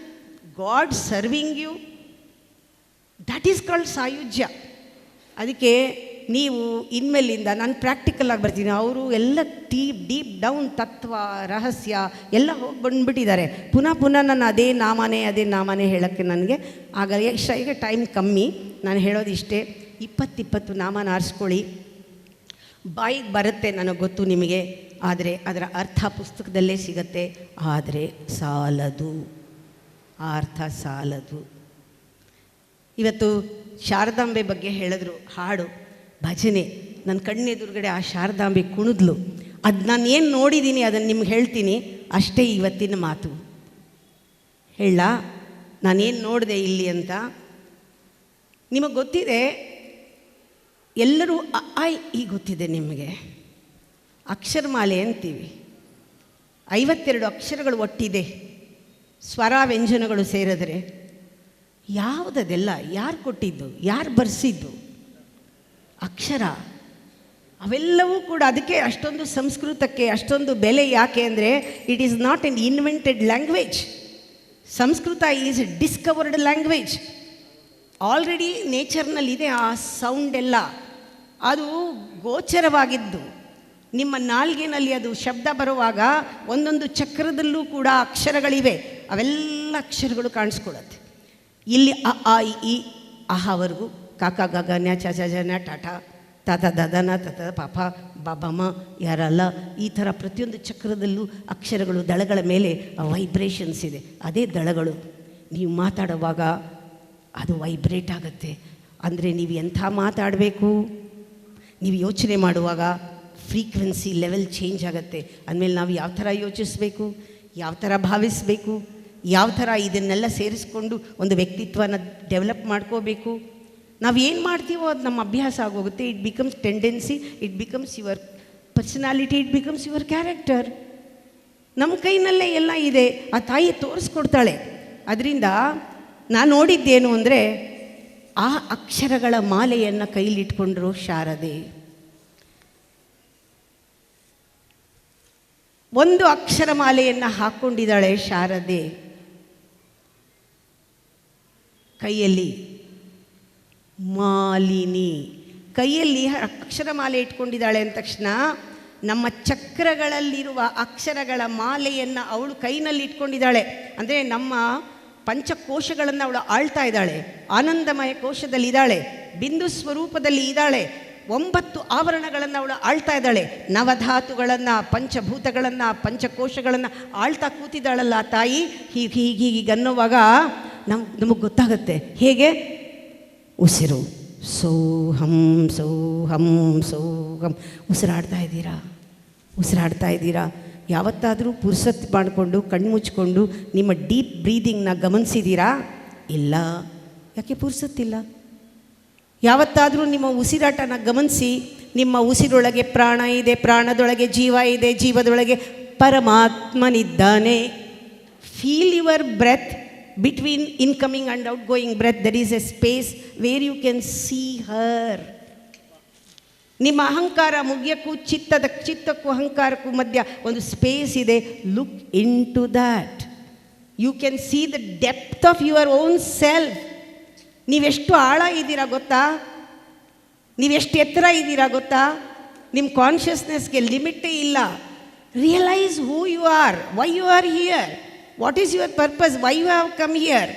[SPEAKER 1] God serving you that is called sayujya. ಅದಕ್ಕೆ ನೀವು ಇನ್ಮೇಲಿಂದ ನಾನು ಪ್ರಾಕ್ಟಿಕಲ್ ಆಗಿ ಬರ್ತೀನಿ. ಅವರು ಎಲ್ಲ ಡೀಪ್ ಡೀಪ್ ಡೌನ್ ತತ್ವ, ರಹಸ್ಯ ಎಲ್ಲ ಹೋಗಿ ಬಂದುಬಿಟ್ಟಿದ್ದಾರೆ. ಪುನಃ ಪುನಃ ನಾನು ಅದೇ ನಾಮನೇ ಅದೇ ನಾಮನೇ ಹೇಳೋಕ್ಕೆ ನನಗೆ ಆಗ ಈಗ ಟೈಮ್ ಕಮ್ಮಿ. ನಾನು ಹೇಳೋದು ಇಷ್ಟೇ ಇಪ್ಪತ್ತಿಪ್ಪತ್ತು ನಾಮನ ಆರಿಸ್ಕೊಳ್ಳಿ ಬಾಯಿಗೆ ಬರುತ್ತೆ ನನಗೆ ಗೊತ್ತು ನಿಮಗೆ, ಆದರೆ ಅದರ ಅರ್ಥ ಪುಸ್ತಕದಲ್ಲೇ ಸಿಗತ್ತೆ. ಆದರೆ ಸಾಲದು, ಆ ಅರ್ಥ ಸಾಲದು. ಇವತ್ತು ಶಾರದಾಂಬೆ ಬಗ್ಗೆ ಹೇಳಿದ್ರು ಹಾಡು. ಭಜನೆ. ನನ್ನ ಕಣ್ಣೆದುರುಗಡೆ ಆ ಶಾರದಾಂಬೆ ಕುಣಿದ್ಲು. ಅದು ನಾನು ಏನು ನೋಡಿದ್ದೀನಿ ಅದನ್ನು ನಿಮ್ಗೆ ಹೇಳ್ತೀನಿ. ಅಷ್ಟೇ ಇವತ್ತಿನ ಮಾತು. ಹೇಳ ನಾನೇನು ನೋಡಿದೆ ಇಲ್ಲಿ ಅಂತ. ನಿಮಗೆ ಗೊತ್ತಿದೆ, ಎಲ್ಲರೂ ಆಯ್ ಈ ಗೊತ್ತಿದೆ ನಿಮಗೆ. ಅಕ್ಷರಮಾಲೆ ಅಂತೀವಿ. ಐವತ್ತೆರಡು ಅಕ್ಷರಗಳು ಒಟ್ಟಿದೆ. ಸ್ವರ ವ್ಯಂಜನಗಳು ಸೇರಿದ್ರೆ. ಯಾವುದದೆಲ್ಲ, ಯಾರು ಕೊಟ್ಟಿದ್ದು, ಯಾರು ಬರೆಸಿದ್ದು? ಅಕ್ಷರ. ಅವೆಲ್ಲವೂ ಕೂಡ ಅದಕ್ಕೆ ಅಷ್ಟೊಂದು ಸಂಸ್ಕೃತಕ್ಕೆ ಅಷ್ಟೊಂದು ಬೆಲೆ ಯಾಕೆ ಅಂದರೆ it is not an invented language Sanskrit is discovered language already ನೇಚರ್ನಲ್ಲಿದೆ ಆ ಸೌಂಡ್ ಎಲ್ಲ. ಅದು ಗೋಚರವಾಗಿದ್ದು. ನಿಮ್ಮ ನಾಲ್ಗೆನಲ್ಲಿ ಅದು ಶಬ್ದ ಬರುವಾಗ ಒಂದೊಂದು ಚಕ್ರದಲ್ಲೂ ಕೂಡ ಅಕ್ಷರಗಳಿವೆ. ಅವೆಲ್ಲ ಅಕ್ಷರಗಳು ಕಾಣಿಸ್ಕೊಳ್ಳುತ್ತೆ. ಇಲ್ಲಿ ಅ ಆ ಇ, ಅಹವರೆಗೂ ಕಾಕ, ಗಗ, ನ್ಯ ಚ ಚ ಜ ನ ಟಾಟ ತಾತ ದದನ ತತ ಪಾಪ ಬಾಬಮ್ಮ ಯಾರಲ್ಲ ಈ ಥರ ಪ್ರತಿಯೊಂದು ಚಕ್ರದಲ್ಲೂ ಅಕ್ಷರಗಳು, ದಳಗಳ ಮೇಲೆ ವೈಬ್ರೇಷನ್ಸ್ ಇದೆ. ಅದೇ ದಳಗಳು. ನೀವು ಮಾತಾಡುವಾಗ ಅದು ವೈಬ್ರೇಟ್ ಆಗುತ್ತೆ. ಅಂದರೆ ನೀವು ಎಂಥ ಮಾತಾಡಬೇಕು? ನೀವು ಯೋಚನೆ ಮಾಡುವಾಗ ಫ್ರೀಕ್ವೆನ್ಸಿ ಲೆವೆಲ್ ಚೇಂಜ್ ಆಗುತ್ತೆ. ಅಂದಮೇಲೆ ನಾವು ಯಾವ ಥರ ಯೋಚಿಸಬೇಕು? ಯಾವ ಥರ ಭಾವಿಸಬೇಕು? ಯಾವ ಥರ ಇದನ್ನೆಲ್ಲ ಸೇರಿಸ್ಕೊಂಡು ಒಂದು ವ್ಯಕ್ತಿತ್ವನ ಡೆವಲಪ್ ಮಾಡ್ಕೋಬೇಕು? ನಾವು ಏನು ಮಾಡ್ತೀವೋ ಅದು ನಮ್ಮ ಅಭ್ಯಾಸ ಆಗೋಗುತ್ತೆ. It becomes tendency it becomes your personality it becomes your character ನಮ್ಮ ಕೈನಲ್ಲೇ ಎಲ್ಲ ಇದೆ. ಆ ತಾಯಿ ತೋರಿಸ್ಕೊಡ್ತಾಳೆ. ಅದರಿಂದ ನಾನು ನೋಡಿದ್ದೇನು ಅಂದರೆ ಆ ಅಕ್ಷರಗಳ ಮಾಲೆಯನ್ನು ಕೈಲಿಟ್ಕೊಂಡ್ರು ಶಾರದೆ. ಒಂದು ಅಕ್ಷರ ಮಾಲೆಯನ್ನು ಹಾಕ್ಕೊಂಡಿದ್ದಾಳೆ ಶಾರದೆ. ಕೈಯಲ್ಲಿ ಮಾಲಿನಿ. ಕೈಯಲ್ಲಿ ಅಕ್ಷರ ಮಾಲೆ ಇಟ್ಕೊಂಡಿದ್ದಾಳೆ ಅಂದ ತಕ್ಷಣ ನಮ್ಮ ಚಕ್ರಗಳಲ್ಲಿರುವ ಅಕ್ಷರಗಳ ಮಾಲೆಯನ್ನು ಅವಳು ಕೈನಲ್ಲಿ ಇಟ್ಕೊಂಡಿದ್ದಾಳೆ. ಅಂದರೆ ನಮ್ಮ ಪಂಚಕೋಶಗಳನ್ನು ಅವಳು ಆಳ್ತಾ ಇದ್ದಾಳೆ. ಆನಂದಮಯ ಕೋಶದಲ್ಲಿ ಇದ್ದಾಳೆ. ಬಿಂದು ಸ್ವರೂಪದಲ್ಲಿ ಇದ್ದಾಳೆ. ಒಂಬತ್ತು ಆವರಣಗಳನ್ನು ಅವಳು ಆಳ್ತಾ ಇದ್ದಾಳೆ. ನವಧಾತುಗಳನ್ನು, ಪಂಚಭೂತಗಳನ್ನು, ಪಂಚಕೋಶಗಳನ್ನು ಆಳ್ತಾ ಕೂತಿದ್ದಾಳಲ್ಲ ತಾಯಿ. ಹೀಗೆ ಹೀಗೆ ಹೀಗೆ ಅನ್ನುವಾಗ ನಮ್ಗೆ ನಮಗೆ ಗೊತ್ತಾಗುತ್ತೆ. ಹೇಗೆ? ಉಸಿರು. ಸೋ ಹಂ ಸೋ ಹಂ ಸೋ ಹಂ ಉಸಿರಾಡ್ತಾ ಇದ್ದೀರಾ? ಉಸಿರಾಡ್ತಾ ಇದ್ದೀರಾ? ಯಾವತ್ತಾದರೂ ಪುರ್ಸತ್ ಮಾಡಿಕೊಂಡು ಕಣ್ಣು ಮುಚ್ಕೊಂಡು, ನಿಮ್ಮ ಡೀಪ್ ಬ್ರೀದಿಂಗ್ನ ಗಮನಿಸಿದ್ದೀರಾ ಇಲ್ಲ. ಯಾಕೆ ಪುರ್ಸತ್ತಿಲ್ಲ? ಯಾವತ್ತಾದರೂ ನಿಮ್ಮ ಉಸಿರಾಟನ ಗಮನಿಸಿ, ನಿಮ್ಮ ಉಸಿರೊಳಗೆ ಪ್ರಾಣ ಇದೆ, ಪ್ರಾಣದೊಳಗೆ ಜೀವ ಇದೆ, ಜೀವದೊಳಗೆ ಪರಮಾತ್ಮನಿದ್ದಾನೆ. Feel your breath between incoming and outgoing there is a space where you can see her ನಿಮ್ಮ ಅಹಂಕಾರ ಮುಗಿಯಕ್ಕೂ, ಚಿತ್ತದ, ಚಿತ್ತಕ್ಕೂ, ಅಹಂಕಾರಕ್ಕೂ ಮಧ್ಯ ಒಂದು ಸ್ಪೇಸ್ ಇದೆ. Look into you can see the depth of your own self ನೀವೆಷ್ಟು ಆಳ ಇದ್ದೀರಾ ಗೊತ್ತಾ? ನೀವೆಷ್ಟು ಎತ್ತರ ಇದ್ದೀರಾ ಗೊತ್ತಾ? ನಿಮ್ಮ ಕಾನ್ಷಿಯಸ್ನೆಸ್ಗೆ ಲಿಮಿಟೇ ಇಲ್ಲ. Realise who you are why you are here what is your purpose why you have come here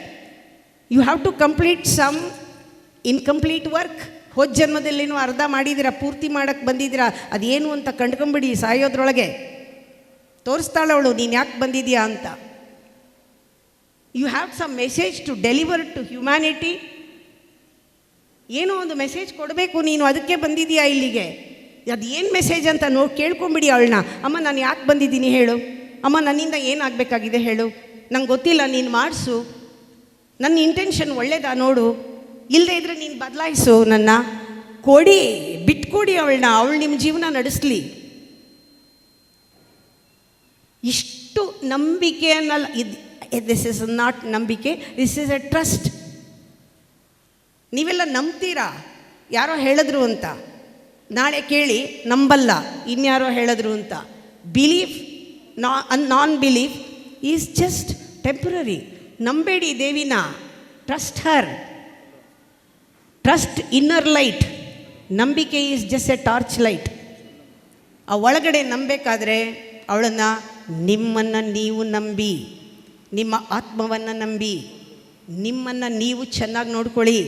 [SPEAKER 1] you have to complete some incomplete work ಹೋದ ಜನ್ಮದಲ್ಲೇನೋ ಅರ್ಧ ಮಾಡಿದ್ದೀರಾ, ಪೂರ್ತಿ ಮಾಡೋಕ್ಕೆ ಬಂದಿದ್ದೀರಾ, ಅದೇನು ಅಂತ ಕಂಡ್ಕೊಂಬಿಡಿ ಸಾಯೋದ್ರೊಳಗೆ. ತೋರಿಸ್ತಾಳವಳು ನೀನು ಯಾಕೆ ಬಂದಿದ್ಯಾ ಅಂತ? You have some message to deliver to humanity ಏನೋ ಒಂದು ಮೆಸೇಜ್ ಕೊಡಬೇಕು ನೀನು, ಅದಕ್ಕೆ ಬಂದಿದೆಯಾ ಇಲ್ಲಿಗೆ? ಅದು ಏನು ಮೆಸೇಜ್ ಅಂತ ನೋಡಿ ಕೇಳ್ಕೊಂಬಿಡಿ ಅವಳನ್ನ. ಅಮ್ಮ, ನಾನು ಯಾಕೆ ಬಂದಿದ್ದೀನಿ ಹೇಳು? ಅಮ್ಮ, ನನ್ನಿಂದ ಏನಾಗಬೇಕಾಗಿದೆ ಹೇಳು. ನಂಗೆ ಗೊತ್ತಿಲ್ಲ, ನೀನು ಮಾಡಿಸು. ನನ್ನ ಇಂಟೆನ್ಷನ್ ಒಳ್ಳೇದಾ ನೋಡು. ಇಲ್ಲದೇ ಇದ್ದರೆ ನೀನು ಬದಲಾಯಿಸು ನನ್ನ. ಕೊಡಿ, ಬಿಟ್ಕೊಡಿ ಅವಳನ್ನ. ಅವಳು ನಿಮ್ಮ ಜೀವನ ನಡೆಸಲಿ. ಇಷ್ಟು ನಂಬಿಕೆ ಅನ್ನಲ್ಲ, ಇದು ದಿಸ್ ಇಸ್ ನಾಟ್ ನಂಬಿಕೆ. ದಿಸ್ ಇಸ್ ಎ ಟ್ರಸ್ಟ್ ನೀವೆಲ್ಲ ನಂಬ್ತೀರಾ? ಯಾರೋ ಹೇಳಿದ್ರು ಅಂತ. ನಾಳೆ ಕೇಳಿ, ನಂಬಲ್ಲ. ಇನ್ಯಾರೋ ಹೇಳಿದ್ರು ಅಂತ. ಬಿಲೀಫ್ ನಾ non belief is just temporary ನಂಬೇಡಿ ದೇವಿನ trust her trust inner light ನಂಬಿಕೆ is just a torch light ಆ ಒಳಗಡೆ ನಂಬೇಕಾದ್ರೆ ಅವಳನ್ನು ನಿಮ್ಮನ್ನು ನೀವು ನಂಬಿ, ನಿಮ್ಮ ಆತ್ಮವನ್ನು ನಂಬಿ, ನಿಮ್ಮನ್ನು ನೀವು ಚೆನ್ನಾಗಿ ನೋಡ್ಕೊಳ್ಳಿ,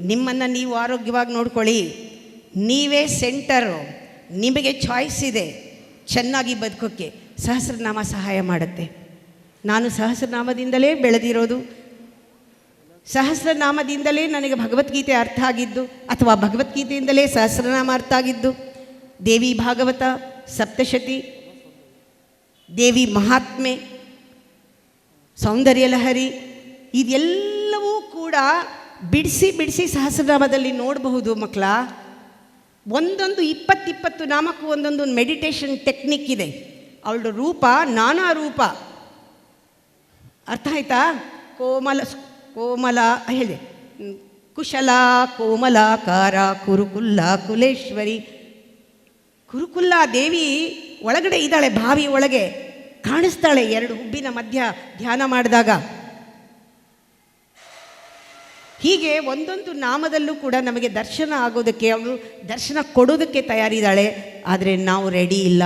[SPEAKER 1] ನಿಮ್ಮನ್ನು ನೀವು ಆರೋಗ್ಯವಾಗಿ ನೋಡ್ಕೊಳ್ಳಿ. ನೀವೇ ಸೆಂಟರು ನಿಮಗೆ ಚಾಯ್ಸ್ ಇದೆ ಚೆನ್ನಾಗಿ ಬದುಕೋಕ್ಕೆ. ಸಹಸ್ರನಾಮ ಸಹಾಯ ಮಾಡುತ್ತೆ. ನಾನು ಸಹಸ್ರನಾಮದಿಂದಲೇ ಬೆಳೆದಿರೋದು. ಸಹಸ್ರನಾಮದಿಂದಲೇ ನನಗೆ ಭಗವದ್ಗೀತೆ ಅರ್ಥ ಆಗಿದ್ದು, ಅಥವಾ ಭಗವದ್ಗೀತೆಯಿಂದಲೇ ಸಹಸ್ರನಾಮ ಅರ್ಥ ಆಗಿದ್ದು, ದೇವಿ ಭಾಗವತ, ಸಪ್ತಶತಿ, ದೇವಿ ಮಹಾತ್ಮೆ, ಸೌಂದರ್ಯ ಲಹರಿ, ಇದೆಲ್ಲವೂ ಕೂಡ ಬಿಡಿಸಿ ಬಿಡಿಸಿ ಸಹಸ್ರನಾಮದಲ್ಲಿ ನೋಡಬಹುದು ಮಕ್ಕಳ. ಒಂದೊಂದು ಇಪ್ಪತ್ತಿಪ್ಪತ್ತು ನಾಮಕ್ಕೂ ಒಂದೊಂದು ಮೆಡಿಟೇಷನ್ ಟೆಕ್ನಿಕ್ ಇದೆ. ಅವಳ ರೂಪ ನಾನಾ ರೂಪ. ಅರ್ಥ ಆಯ್ತಾ? ಕೋಮಲ ಕೋಮಲ, ಹೇಳಿ. ಕುಶಲ, ಕೋಮಲಾಕಾರ, ಕುರುಕುಲ್ಲ, ಕುಲೇಶ್ವರಿ. ಕುರುಕುಲ್ಲ ದೇವಿ ಒಳಗಡೆ ಇದ್ದಾಳೆ, ಬಾವಿ ಒಳಗೆ. ಕಾಣಿಸ್ತಾಳೆ ಎರಡು ಹುಬ್ಬಿನ ಮಧ್ಯ ಧ್ಯಾನ ಮಾಡಿದಾಗ. ಹೀಗೆ ಒಂದೊಂದು ನಾಮದಲ್ಲೂ ಕೂಡ ನಮಗೆ ದರ್ಶನ ಆಗೋದಕ್ಕೆ ಅವಳು ದರ್ಶನ ಕೊಡೋದಕ್ಕೆ ತಯಾರಿದ್ದಾಳೆ. ಆದರೆ ನಾವು ರೆಡಿ ಇಲ್ಲ.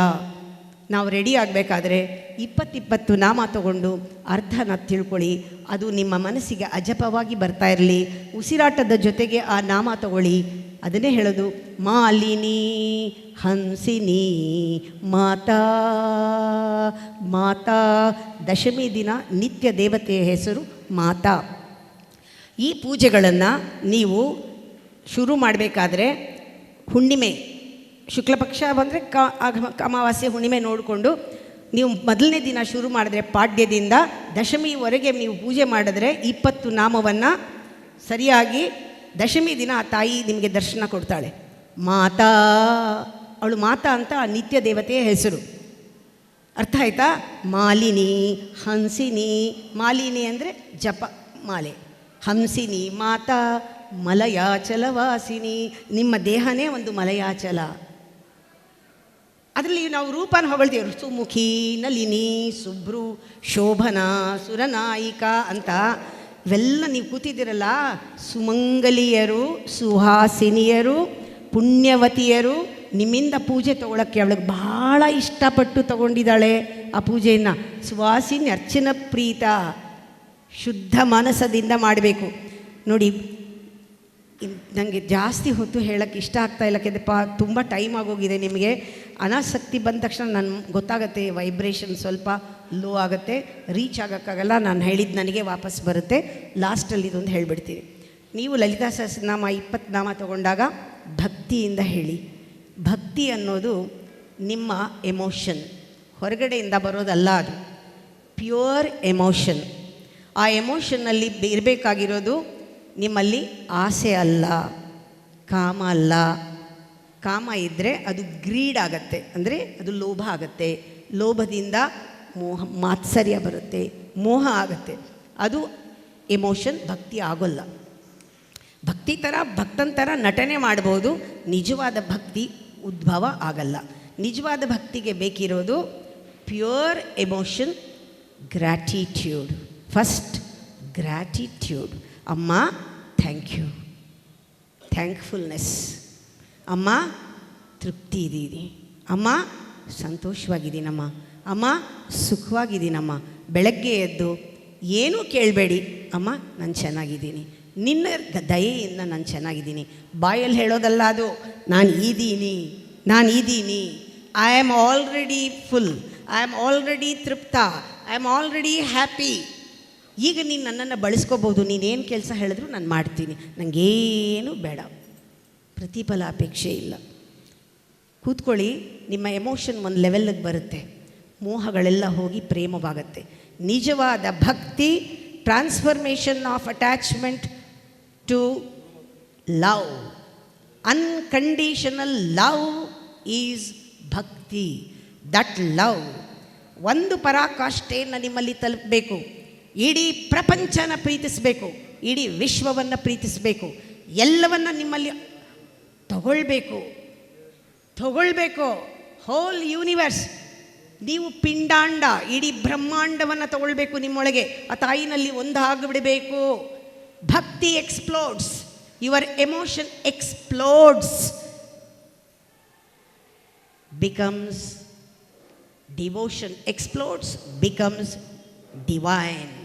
[SPEAKER 1] ನಾವು ರೆಡಿ ಆಗಬೇಕಾದ್ರೆ ಇಪ್ಪತ್ತಿಪ್ಪತ್ತು ನಾಮ ತಗೊಂಡು ಅರ್ಧನ ತಿಳ್ಕೊಳ್ಳಿ. ಅದು ನಿಮ್ಮ ಮನಸ್ಸಿಗೆ ಅಜಪವಾಗಿ ಬರ್ತಾ ಇರಲಿ. ಉಸಿರಾಟದ ಜೊತೆಗೆ ಆ ನಾಮ ತಗೊಳ್ಳಿ. ಅದನ್ನೇ ಹೇಳೋದು, ಮಾಲಿನಿ ಹಂಸಿನಿ ಮಾತಾ ಮಾತಾ, ದಶಮಿ ದಿನ ನಿತ್ಯ ದೇವತೆಯ ಹೆಸರು ಮಾತಾ. ಈ ಪೂಜೆಗಳನ್ನು ನೀವು ಶುರು ಮಾಡಬೇಕಾದ್ರೆ ಹುಣ್ಣಿಮೆ. ಶುಕ್ಲಪಕ್ಷ ಬಂದರೆ ಕ ಅಮಾವಾಸ್ಯೆ ಹುಣ್ಣಿಮೆ ನೋಡಿಕೊಂಡು ನೀವು ಮೊದಲನೇ ದಿನ ಶುರು ಮಾಡಿದ್ರೆ ಪಾಡ್ಯದಿಂದ ದಶಮಿವರೆಗೆ ನೀವು ಪೂಜೆ ಮಾಡಿದ್ರೆ ಇಪ್ಪತ್ತು ನಾಮವನ್ನು ಸರಿಯಾಗಿ ದಶಮಿ ದಿನ ಆ ತಾಯಿ ನಿಮಗೆ ದರ್ಶನ ಕೊಡ್ತಾಳೆ. ಮಾತಾ, ಅವಳು ಮಾತಾ ಅಂತ ಆ ನಿತ್ಯ ದೇವತೆಯ ಹೆಸರು. ಅರ್ಥ ಆಯ್ತಾ? ಮಾಲಿನಿ, ಹಂಸಿನಿ, ಮಾಲಿನಿ ಅಂದರೆ ಜಪ, ಮಾಲೆ. ಹಂಸಿನಿ, ಮಾತಾ, ಮಲಯಾಚಲವಾಸಿನಿ, ನಿಮ್ಮ ದೇಹನೇ ಒಂದು ಮಲಯಾಚಲ. ಅದರಲ್ಲಿ ನಾವು ರೂಪನ ಹೊಗಳ್ತೀವಿ ಸುಮುಖಿ ನಲಿನಿ ಸುಬ್ರು, ಶೋಭನಾ, ಸುರನಾಯಿಕ ಅಂತ ಇವೆಲ್ಲ ನೀವು ಕೂತಿದ್ದೀರಲ್ಲ, ಸುಮಂಗಲಿಯರು, ಸುಹಾಸಿನಿಯರು, ಪುಣ್ಯವತಿಯರು, ನಿಮ್ಮಿಂದ ಪೂಜೆ ತಗೊಳಕ್ಕೆ ಅವಳಿಗೆ ಭಾಳ ಇಷ್ಟಪಟ್ಟು ತಗೊಂಡಿದ್ದಾಳೆ ಆ ಪೂಜೆಯನ್ನು. ಸುಹಾಸಿನಿ ಅರ್ಚನ ಪ್ರೀತ ಶುದ್ಧ ಮನಸ್ಸದಿಂದ ಮಾಡಬೇಕು. ನೋಡಿ ನನಗೆ ಜಾಸ್ತಿ ಹೊತ್ತು ಹೇಳೋಕ್ಕೆ ಇಷ್ಟ ಆಗ್ತಾ ಇಲ್ಲ. ಕೆಂದ್ರೆ ಪಾ ತುಂಬ ಟೈಮ್ ಆಗೋಗಿದೆ ನಿಮಗೆ. ಅನಾಸಕ್ತಿ ಬಂದ ತಕ್ಷಣ ನನ್ನ ಗೊತ್ತಾಗುತ್ತೆ ವೈಬ್ರೇಷನ್ ಸ್ವಲ್ಪ ಲೋ ಆಗುತ್ತೆ ರೀಚ್ ಆಗೋಕ್ಕಾಗಲ್ಲ. ನಾನು ಹೇಳಿದ್ದು ನನಗೆ ವಾಪಸ್ ಬರುತ್ತೆ. ಲಾಸ್ಟಲ್ಲಿ ಇದೊಂದು ಹೇಳಿಬಿಡ್ತೀನಿ. ನೀವು ಲಲಿತಾ ಸಹಸ್ರನಾಮ ಇಪ್ಪತ್ತು ನಾಮ ತಗೊಂಡಾಗ ಭಕ್ತಿಯಿಂದ ಹೇಳಿ. ಭಕ್ತಿ ಅನ್ನೋದು ನಿಮ್ಮ ಎಮೋಷನ್ ಹೊರಗಡೆಯಿಂದ ಬರೋದಲ್ಲ ಅದು. ಪ್ಯೂರ್ ಎಮೋಷನ್ ಆ ಎಮೋಷನ್ನಲ್ಲಿ ಇರಬೇಕಾಗಿರೋದು ನಿಮ್ಮಲ್ಲಿ ಆಸೆ ಅಲ್ಲ, ಕಾಮ ಅಲ್ಲ. ಕಾಮ ಇದ್ದರೆ ಅದು ಗ್ರೀಡ್ ಆಗತ್ತೆ. ಅಂದರೆ ಅದು ಲೋಭ ಆಗತ್ತೆ. ಲೋಭದಿಂದ ಮೋಹ, ಮಾತ್ಸರ್ಯ ಬರುತ್ತೆ, ಮೋಹ ಆಗುತ್ತೆ. ಅದು ಎಮೋಷನ್, ಭಕ್ತಿ ಆಗೋಲ್ಲ. ಭಕ್ತಿ ಥರ ಭಕ್ತನ ಥರ ನಟನೆ ಮಾಡ್ಬೋದು. ನಿಜವಾದ ಭಕ್ತಿ ಉದ್ಭವ ಆಗಲ್ಲ. ನಿಜವಾದ ಭಕ್ತಿಗೆ ಬೇಕಿರೋದು pure emotion, gratitude. First, gratitude. ಅಮ್ಮ ಥ್ಯಾಂಕ್ ಯು ಥ್ಯಾಂಕ್ಫುಲ್ನೆಸ್ ಅಮ್ಮ, ತೃಪ್ತಿ ಇದ್ದೀರಿ. ಅಮ್ಮ, ಸಂತೋಷವಾಗಿದ್ದೀನಮ್ಮ. ಅಮ್ಮ, ಸುಖವಾಗಿದ್ದೀನಮ್ಮ. ಬೆಳಗ್ಗೆ ಎದ್ದು ಏನೂ ಕೇಳಬೇಡಿ. ಅಮ್ಮ, ನಾನು ಚೆನ್ನಾಗಿದ್ದೀನಿ. ನಿನ್ನ ದಯೆಯಿಂದ ನಾನು ಚೆನ್ನಾಗಿದ್ದೀನಿ. ಬಾಯಲ್ಲಿ ಹೇಳೋದಲ್ಲ ಅದು, ನಾನು ಇದ್ದೀನಿ ನಾನು ಇದ್ದೀನಿ I am already full I am already Tripta. I am already happy ಈಗ ನೀನು ನನ್ನನ್ನು ಬಳಸ್ಕೋಬೋದು ನೀನೇನು ಕೆಲಸ ಹೇಳಿದ್ರು ನಾನು ಮಾಡ್ತೀನಿ. ನನಗೇನು ಬೇಡ. ಪ್ರತಿಫಲ ಅಪೇಕ್ಷೆ ಇಲ್ಲ. ಕೂತ್ಕೊಳ್ಳಿ, ನಿಮ್ಮ ಎಮೋಷನ್ ಒಂದು ಲೆವೆಲ್ಗೆ ಬರುತ್ತೆ. ಮೋಹಗಳೆಲ್ಲ ಹೋಗಿ ಪ್ರೇಮವಾಗುತ್ತೆ. ನಿಜವಾದ ಭಕ್ತಿ, transformation of attachment to love. Unconditional love is bhakti. That love. ಒಂದು ಪರಾಕಾಷ್ಠೆಯನ್ನು ನಿಮ್ಮಲ್ಲಿ ತಲುಪಬೇಕು. ಇಡೀ ಪ್ರಪಂಚನ ಪ್ರೀತಿಸಬೇಕು, ಇಡೀ ವಿಶ್ವವನ್ನು ಪ್ರೀತಿಸಬೇಕು, ಎಲ್ಲವನ್ನ ನಿಮ್ಮಲ್ಲಿ ತಗೊಳ್ಬೇಕು ತಗೊಳ್ಬೇಕು ಹೋಲ್ ಯೂನಿವರ್ಸ್ ನೀವು ಪಿಂಡಾಂಡ, ಇಡೀ ಬ್ರಹ್ಮಾಂಡವನ್ನು ತಗೊಳ್ಬೇಕು ನಿಮ್ಮೊಳಗೆ, ಆ ತಾಯಿನಲ್ಲಿ ಒಂದಾಗಿಬಿಡಬೇಕು. Bhakti explodes your emotion explodes becomes devotion explodes becomes divine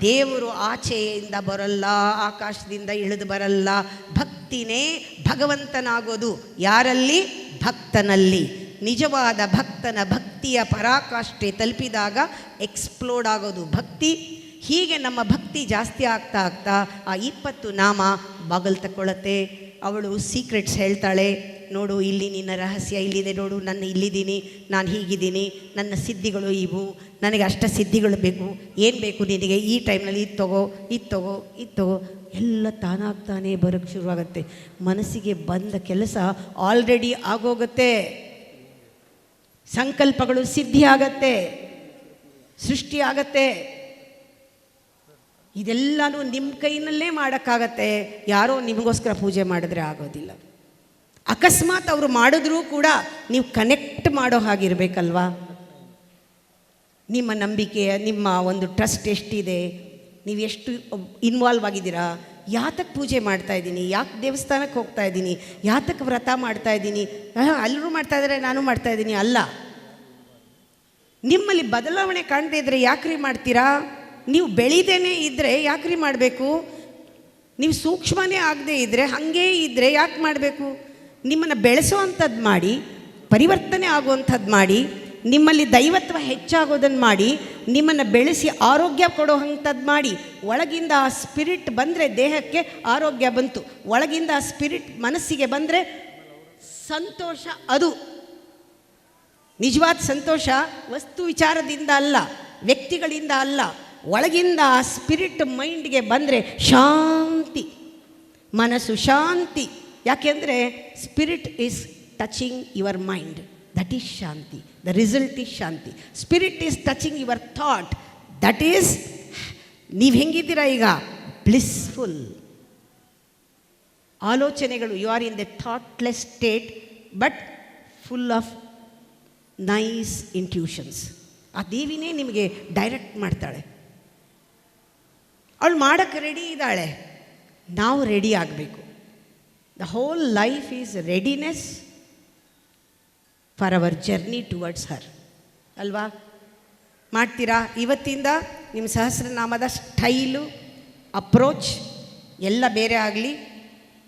[SPEAKER 1] ದೇವರು ಆಚೆಯಿಂದ ಬರಲ್ಲ, ಆಕಾಶದಿಂದ ಇಳಿದು ಬರಲ್ಲ. ಭಕ್ತಿನೇ ಭಗವಂತನಾಗೋದು. ಯಾರಲ್ಲಿ? ಭಕ್ತನಲ್ಲಿ. ನಿಜವಾದ ಭಕ್ತನ ಭಕ್ತಿಯ ಪರಾಕಾಷ್ಠೆ ತಲುಪಿದಾಗ ಎಕ್ಸ್ಪ್ಲೋಡ್ ಆಗೋದು. ಭಕ್ತಿ, ಹೀಗೆ ನಮ್ಮ ಭಕ್ತಿ ಜಾಸ್ತಿ ಆಗ್ತಾ ಆಗ್ತಾ ಆ ಇಪ್ಪತ್ತು ನಾಮ ಬಾಗಲ್ ತಕ್ಕೊಳ್ಳತ್ತೆ ಅವಳು ಸೀಕ್ರೆಟ್ಸ್ ಹೇಳ್ತಾಳೆ. ನೋಡು, ಇಲ್ಲಿ ನಿನ್ನ ರಹಸ್ಯ ಇಲ್ಲಿದೆ ನೋಡು ನಾನು ಇಲ್ಲಿದ್ದೀನಿ, ನಾನು ಹೀಗಿದ್ದೀನಿ, ನನ್ನ ಸಿದ್ಧಿಗಳು ಇವು, ನನಗೆ ಅಷ್ಟ ಸಿದ್ಧಿಗಳು ಬೇಕು, ಏನು ಬೇಕು ನಿನಗೆ? ಈ ಟೈಮ್ನಲ್ಲಿ ಇದು ತಗೋ ಇದು ತಗೋ ಇದು ತಗೋ. ಎಲ್ಲ ತಾನಾಗ್ತಾನೆ ಬರೋಕ್ಕೆ ಶುರುವಾಗುತ್ತೆ. ಮನಸ್ಸಿಗೆ ಬಂದ ಕೆಲಸ ಆಲ್ರೆಡಿ ಆಗೋಗುತ್ತೆ. ಸಂಕಲ್ಪಗಳು ಸಿದ್ಧಿ ಆಗತ್ತೆ ಸೃಷ್ಟಿ ಆಗತ್ತೆ. ಇದೆಲ್ಲನೂ ನಿಮ್ಮ ಕೈನಲ್ಲೇ ಮಾಡೋಕ್ಕಾಗತ್ತೆ. ಯಾರೋ ನಿಮಗೋಸ್ಕರ ಪೂಜೆ ಮಾಡಿದ್ರೆ ಆಗೋದಿಲ್ಲ. ಅಕಸ್ಮಾತ್ ಅವರು ಮಾಡಿದ್ರೂ ಕೂಡ ನೀವು ಕನೆಕ್ಟ್ ಮಾಡೋ ಹಾಗಿರಬೇಕಲ್ವಾ? ನಿಮ್ಮ ನಂಬಿಕೆ, ನಿಮ್ಮ ಒಂದು ಟ್ರಸ್ಟ್ ಎಷ್ಟಿದೆ? ನೀವು ಎಷ್ಟು ಇನ್ವಾಲ್ವ್ ಆಗಿದ್ದೀರಾ? ಯಾತಕ್ಕೆ ಪೂಜೆ ಮಾಡ್ತಾ ಇದ್ದೀನಿ? ಯಾಕೆ ದೇವಸ್ಥಾನಕ್ಕೆ ಹೋಗ್ತಾ ಇದ್ದೀನಿ? ಯಾತಕ್ಕೆ ವ್ರತ ಮಾಡ್ತಾ ಇದ್ದೀನಿ? ಎಲ್ಲರೂ ಮಾಡ್ತಾ ಇದ್ದಾರೆ ನಾನು ಮಾಡ್ತಾ ಇದ್ದೀನಿ. ಅಲ್ಲ. ನಿಮ್ಮಲ್ಲಿ ಬದಲಾವಣೆ ಕಾಣದೇ ಇದ್ರೆ ಯಾಕ್ರಿ ಮಾಡ್ತೀರಾ? ನೀವು ಬೆಳೀದೇನೆ ಇದ್ದರೆ ಯಾಕ್ರಿ ಮಾಡಬೇಕು? ನೀವು ಸೂಕ್ಷ್ಮನೇ ಆಗದೆ ಇದ್ದರೆ ಹಾಗೇ ಇದ್ದರೆ ಯಾಕೆ ಮಾಡಬೇಕು? ನಿಮ್ಮನ್ನು ಬೆಳೆಸುವಂಥದ್ದು ಮಾಡಿ, ಪರಿವರ್ತನೆ ಆಗುವಂಥದ್ದು ಮಾಡಿ, ನಿಮ್ಮಲ್ಲಿ ದೈವತ್ವ ಹೆಚ್ಚಾಗೋದನ್ನು ಮಾಡಿ, ನಿಮ್ಮನ್ನು ಬೆಳೆಸಿ ಆರೋಗ್ಯ ಕೊಡೋ ಅಂಥದ್ದು ಮಾಡಿ, ಒಳಗಿಂದ ಆ ಸ್ಪಿರಿಟ್ ಬಂದರೆ ದೇಹಕ್ಕೆ ಆರೋಗ್ಯ ಬಂತು, ಒಳಗಿಂದ ಆ ಸ್ಪಿರಿಟ್ ಮನಸ್ಸಿಗೆ ಬಂದರೆ ಸಂತೋಷ ಅದು. ನಿಜವಾದ ಸಂತೋಷ ವಸ್ತು ವಿಚಾರದಿಂದ ಅಲ್ಲ, ವ್ಯಕ್ತಿಗಳಿಂದ ಅಲ್ಲ, ಒಳಗಿಂದ ಆ ಸ್ಪಿರಿಟ್ ಮೈಂಡ್ಗೆ ಬಂದರೆ ಶಾಂತಿ, ಮನಸ್ಸು ಶಾಂತಿ. ಯಾಕೆಂದರೆ spirit is touching your mind that is shanti the result is shanti spirit is touching your thought that is ನೀವು ಹೆಂಗಿದ್ದೀರಾ ಈಗ? ಬ್ಲಿಸ್ಫುಲ್ ಆಲೋಚನೆಗಳು you are in the thoughtless state but full of nice intuitions ಆ ದೇವಿನೇ ನಿಮಗೆ ಡೈರೆಕ್ಟ್ ಮಾಡ್ತಾಳೆ. ಅವಳು ಮಾಡೋಕ್ಕೆ ರೆಡಿ ಇದ್ದಾಳೆ. ನಾವು ರೆಡಿ ಆಗಬೇಕು. The whole life is readiness for our journey towards her ಅಲ್ವಾ? ಮಾಡ್ತೀರಾ? ಇವತ್ತಿಂದ ನಿಮ್ಮ ಸಹಸ್ರನಾಮದ ಸ್ಟೈಲು, ಅಪ್ರೋಚ್ ಎಲ್ಲ ಬೇರೆ ಆಗಲಿ.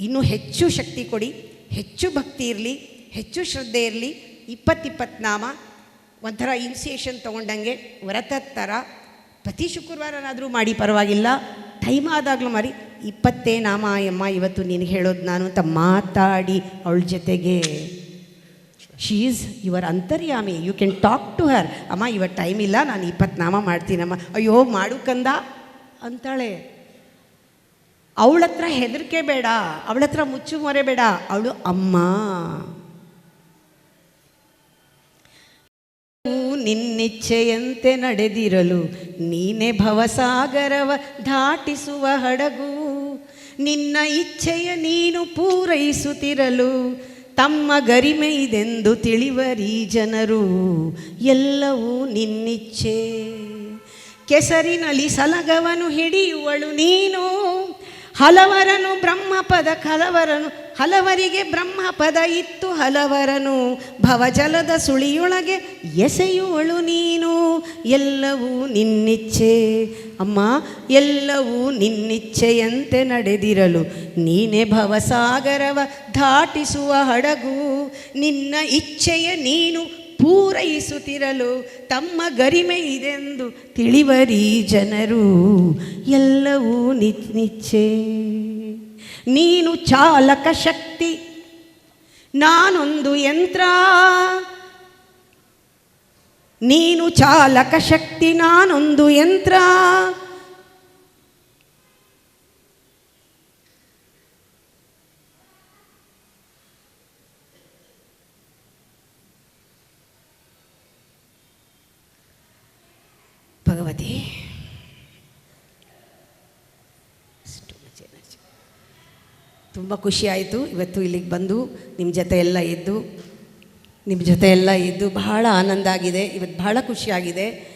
[SPEAKER 1] ಇನ್ನೂ ಹೆಚ್ಚು ಶಕ್ತಿ ಕೊಡಿ. ಹೆಚ್ಚು ಭಕ್ತಿ ಇರಲಿ. ಹೆಚ್ಚು ಶ್ರದ್ಧೆ ಇರಲಿ. ಇಪ್ಪತ್ತಿಪ್ಪತ್ತು ನಾಮ. ಒಂಥರ ಇನ್ಸಿಯೇಷನ್ ತೊಗೊಂಡಂಗೆ ವ್ರತದ ಥರ ಪ್ರತಿ ಶುಕ್ರವಾರನಾದರೂ ಮಾಡಿ, ಪರವಾಗಿಲ್ಲ. ಟೈಮ್ ಆದಾಗಲೂ ಮಾರಿ, ಇಪ್ಪತ್ತೇ ನಾಮ ಅಮ್ಮ ಇವತ್ತು ನೀನು ಹೇಳೋದು ನಾನು ಅಂತ ಮಾತಾಡಿ ಅವಳ ಜೊತೆಗೆ. She is your antaryami. You can talk to her ಅಮ್ಮ ಇವತ್ತು ಟೈಮ್ ಇಲ್ಲ, ನಾನು ಇಪ್ಪತ್ತು ನಾಮ ಮಾಡ್ತೀನಮ್ಮ. ಅಯ್ಯೋ, ಮಾಡು ಕಂದ, ಅಂತಾಳೆ. ಅವಳ ಹತ್ರ ಹೆದರಿಕೆ ಬೇಡ, ಅವಳ ಹತ್ರ ಮುಚ್ಚು ಮೊರೆ ಬೇಡ, ಅವಳು ಅಮ್ಮ. ನಿನ್ನಿಚ್ಛೆಯಂತೆ ನಡೆದಿರಲು ನೀನೆ ಭವಸಾಗರವ ದಾಟಿಸುವ ಹಡಗು. ನಿನ್ನ ಇಚ್ಛೆಯ ನೀನು ಪೂರೈಸುತ್ತಿರಲು ತಮ್ಮ ಗರಿಮೆ ಇದೆಂದು ತಿಳಿವರಿ ಜನರು. ಎಲ್ಲವೂ ನಿನ್ನಿಚ್ಛೆ. ಕೆಸರಿನಲ್ಲಿ ಸಲಗವನು ಹಿಡಿಯುವಳು ನೀನು. ಹಲವರನು ಬ್ರಹ್ಮಪದ ಹಲವರನು ಹಲವರಿಗೆ ಬ್ರಹ್ಮಪದ ಇತ್ತು ಹಲವರನು. ಭವಜಲದ ಸುಳಿಯೊಳಗೆ ಎಸೆಯುವಳು ನೀನು. ಎಲ್ಲವೂ ನಿನ್ನಿಚ್ಛೆ. ಅಮ್ಮ, ಎಲ್ಲವೂ ನಿನ್ನಿಚ್ಛೆಯಂತೆ ನಡೆದಿರಲು ನೀನೇ ಭವಸಾಗರವ ದಾಟಿಸುವ ಹಡಗು. ನಿನ್ನ ಇಚ್ಛೆಯ ನೀನು ಪೂರೈಸುತ್ತಿರಲು ತಮ್ಮ ಗರಿಮೆ ಇದೆಂದು ತಿಳಿವರಿ ಜನರು. ಎಲ್ಲವೂ ನಿಚ್ಚೆ ನೀನು ಚಾಲಕ ಶಕ್ತಿ ನಾನೊಂದು ಯಂತ್ರ. ನೀನು ಚಾಲಕ ಶಕ್ತಿ ನಾನೊಂದು ಯಂತ್ರ ಭಗವತಿ ತುಂಬ ಖುಷಿಯಾಯಿತು. ಇವತ್ತು ಇಲ್ಲಿಗೆ ಬಂದು ನಿಮ್ಮ ಜೊತೆ ಎಲ್ಲ ಇದ್ದು, ನಿಮ್ಮ ಜೊತೆ ಎಲ್ಲ ಇದ್ದು ಬಹಳ ಆನಂದ ಆಗಿದೆ. ಇವತ್ತು ಬಹಳ ಖುಷಿಯಾಗಿದೆ.